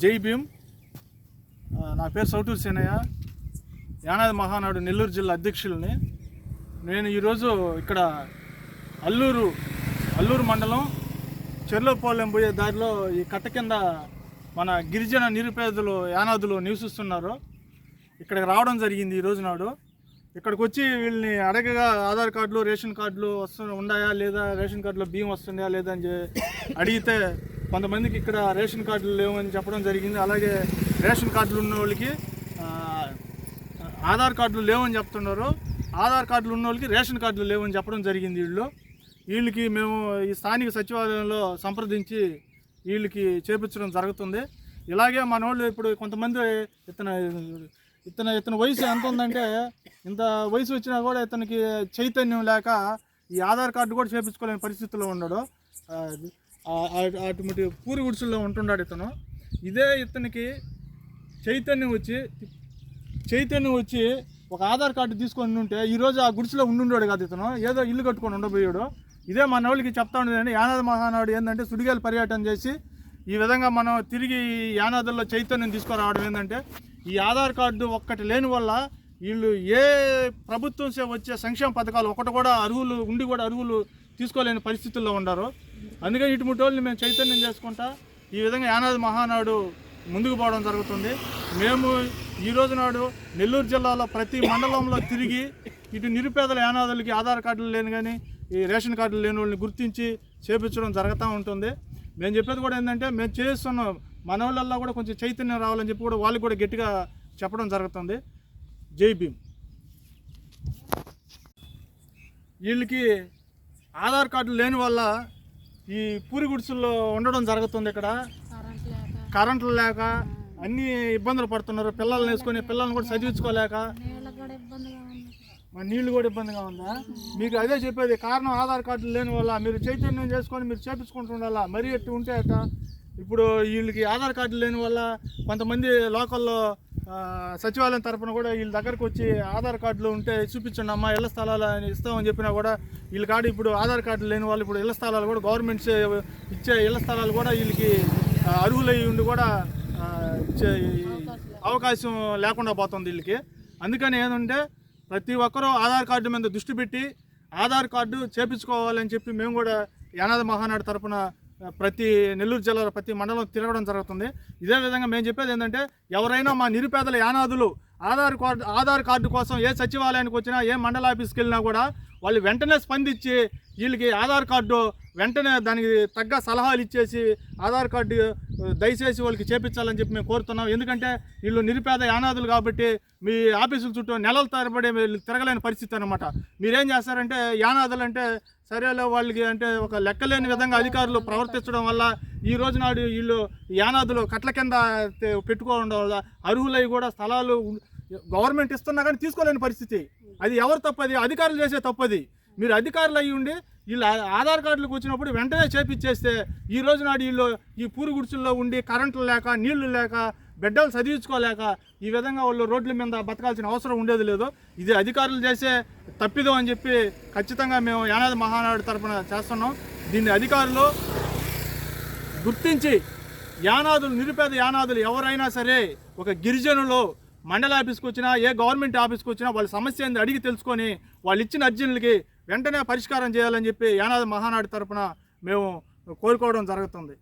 జై భీమ్. నా పేరు సౌటూరు సేనయ్య. యానాది మహానాడు నెల్లూరు జిల్లా అధ్యక్షులని. నేను ఈరోజు ఇక్కడ అల్లూరు అల్లూరు మండలం చెర్లపాలెం పోయే దారిలో ఈ కట్ట కింద మన గిరిజన నిరుపేదలు యానాదులు నివసిస్తున్నారు. ఇక్కడికి రావడం జరిగింది ఈ రోజు నాడు. ఇక్కడికి వచ్చి వీళ్ళని అడగగా ఆధార్ కార్డులు రేషన్ కార్డులు వస్తు ఉన్నాయా లేదా? రేషన్ కార్డులో బియ్యం వస్తుందా లేదా అని అడిగితే కొంతమందికి ఇక్కడ రేషన్ కార్డులు లేవని చెప్పడం జరిగింది. అలాగే రేషన్ కార్డులు ఉన్న వాళ్ళకి ఆధార్ కార్డులు లేవని చెప్తున్నారు. ఆధార్ కార్డులు ఉన్న వాళ్ళకి రేషన్ కార్డులు లేవని చెప్పడం జరిగింది వీళ్ళు. వీళ్ళకి మేము ఈ స్థానిక సచివాలయంలో సంప్రదించి వీళ్ళకి చేపించడం జరుగుతుంది. ఇలాగే మన వాళ్ళు ఇప్పుడు కొంతమంది ఇతను ఇతను ఇతని వయసు ఎంత ఉందంటే ఇంత వయసు వచ్చినా కూడా ఇతనికి చైతన్యం లేక ఈ ఆధార్ కార్డు కూడా చేపించుకోలేని పరిస్థితిలో ఉన్నాడు. అటువంటి పూరి గుడిసెల్లో ఉంటున్నాడు ఇతను. ఇదే ఇతనికి చైతన్యం వచ్చి చైతన్యం వచ్చి ఒక ఆధార్ కార్డు తీసుకొని ఉంటే ఈరోజు ఆ గుడిసెలో ఉండుండాడు కాదు ఇతను. ఏదో ఇల్లు కట్టుకొని ఉండబోయాడు ఇదే మన వాళ్ళకి చెప్తా ఉండేదండి యానాది మహానాడు ఏంటంటే సుడిగాలి పర్యటన చేసి ఈ విధంగా మనం తిరిగి ఈ యానాదుల్లో చైతన్యం తీసుకురావడం ఏంటంటే ఈ ఆధార్ కార్డు ఒక్కటి లేని వల్ల వీళ్ళు ఏ ప్రభుత్వం వచ్చే సంక్షేమ పథకాలు ఒకటి కూడా అర్హులు ఉండి కూడా అర్హులు తీసుకోలేని పరిస్థితుల్లో ఉన్నారు అందుకని ఇటు వాళ్ళని మేము చైతన్యం చేసుకుంటా ఈ విధంగా యానాది మహానాడు ముందుకు పోవడం జరుగుతుంది. మేము ఈ రోజు నాడు నెల్లూరు జిల్లాలో ప్రతి మండలంలో తిరిగి ఇటు నిరుపేదల యానాదులకి ఆధార్ కార్డులు లేని కానీ ఈ రేషన్ కార్డులు లేని వాళ్ళని గుర్తించి చేపించడం జరుగుతూ ఉంటుంది. మేము చెప్పేది కూడా ఏంటంటే మేము చేస్తున్నాం మన వాళ్ళల్లో కూడా కొంచెం చైతన్యం రావాలని చెప్పి కూడా వాళ్ళకి కూడా గట్టిగా చెప్పడం జరుగుతుంది. జై భీమ్. వీళ్ళకి ఆధార్ కార్డులు లేని వల్ల ఈ పూరి గుడిసెల్లో ఉండడం జరుగుతుంది ఇక్కడ. కరెంట్లు లేక. అన్ని ఇబ్బందులు పడుతున్నారు. పిల్లల్ని వేసుకొని పిల్లల్ని కూడా చదివించుకోలేక నీళ్ళకి కూడా ఇబ్బందిగా ఉంది మరి నీళ్ళు కూడా ఇబ్బందిగా ఉందా? మీకు అదే చెప్పేది కారణం ఆధార్ కార్డులు లేని వల్ల మీరు చైతన్యం చేసుకొని మీరు చేపించుకుంటుండాలా మరీ ఎట్టు ఉంటే అట ఇప్పుడు వీళ్ళకి ఆధార్ కార్డులు లేని వల్ల కొంతమంది లోకల్లో సచివాలయం తరఫున కూడా వీళ్ళ దగ్గరకు వచ్చి ఆధార్ కార్డులు ఉంటే చూపించండి అమ్మా ఇళ్ళ స్థలాలు అని ఇస్తామని చెప్పినా కూడా వీళ్ళ కాడ ఇప్పుడు ఆధార్ కార్డులు లేని వాళ్ళు ఇప్పుడు ఇళ్ళ స్థలాలు కూడా గవర్నమెంట్స్ ఇచ్చే ఇళ్ళ స్థలాలు కూడా వీళ్ళకి ఆ, అర్హులై ఉండి కూడా ఇచ్చే అవకాశం లేకుండా పోతుంది వీళ్ళకి. అందుకని ఏంటంటే ప్రతి ఒక్కరూ ఆధార్ కార్డు మీద దృష్టి పెట్టి ఆధార్ కార్డు చేపించుకోవాలని చెప్పి మేము కూడా యానాది మహానాడు తరపున ప్రతి నెల్లూరు జిల్లాలో ప్రతి మండలం తిరగడం జరుగుతుంది. ఇదే విధంగా మేము చెప్పేది ఏంటంటే ఎవరైనా మా నిరుపేదల యానాదులు ఆధార్ కార్డు ఆధార్ కార్డు కోసం ఏ సచివాలయానికి వచ్చినా ఏ మండల ఆఫీస్కి వెళ్ళినా కూడా వాళ్ళు వెంటనే స్పందించి వీళ్ళకి ఆధార్ కార్డు వెంటనే దానికి తగ్గ సలహాలు ఇచ్చేసి ఆధార్ కార్డు దయచేసి వాళ్ళకి చేపించాలని చెప్పి మేము కోరుతున్నాం. ఎందుకంటే వీళ్ళు నిరుపేద యానాదులు కాబట్టి మీ ఆఫీసుల చుట్టూ నెలల తరబడి వీళ్ళు తిరగలేని పరిస్థితి అనమాట మీరేం చేస్తారంటే యానాదులు అంటే సరేలో వాళ్ళకి అంటే ఒక లెక్కలేని విధంగా అధికారులు ప్రవర్తించడం వల్ల ఈ రోజు నాడు వీళ్ళు యానాదులు కట్ల కింద పెట్టుకోవడం వల్ల అర్హులై కూడా స్థలాలు గవర్నమెంట్ ఇస్తున్నా కానీ తీసుకోలేని పరిస్థితి. అది ఎవరు తప్పది? అధికారులు చేసే తప్పది. మీరు అధికారులు అయ్యి ఉండి వీళ్ళు ఆధార్ కార్డులకు వచ్చినప్పుడు వెంటనే చేపిచ్చేస్తే ఈ రోజు నాడు వీళ్ళు ఈ పూరు గుడిసెల్లో ఉండి కరెంట్లు లేక నీళ్ళు లేక బిడ్డలు చదివించుకోలేక ఈ విధంగా వాళ్ళు రోడ్ల మీద బతకాల్సిన అవసరం ఉండేది లేదు. ఇది అధికారులు చేసే తప్పిదం అని చెప్పి ఖచ్చితంగా మేము యానాది మహానాడు తరఫున చేస్తున్నాం. దీన్ని అధికారులు గుర్తించి యానాదులు నిరుపేద యానాదులు ఎవరైనా సరే ఒక గిరిజనులు మండల ఆఫీస్కి వచ్చినా ఏ గవర్నమెంట్ ఆఫీస్కి వచ్చినా వాళ్ళ సమస్య ఏంది అడిగి తెలుసుకొని వాళ్ళు ఇచ్చిన అర్జీలకి వెంటనే పరిష్కారం చేయాలని చెప్పి యానాది మహానాడు తరపున మేము కోరుకోవడం జరుగుతుంది.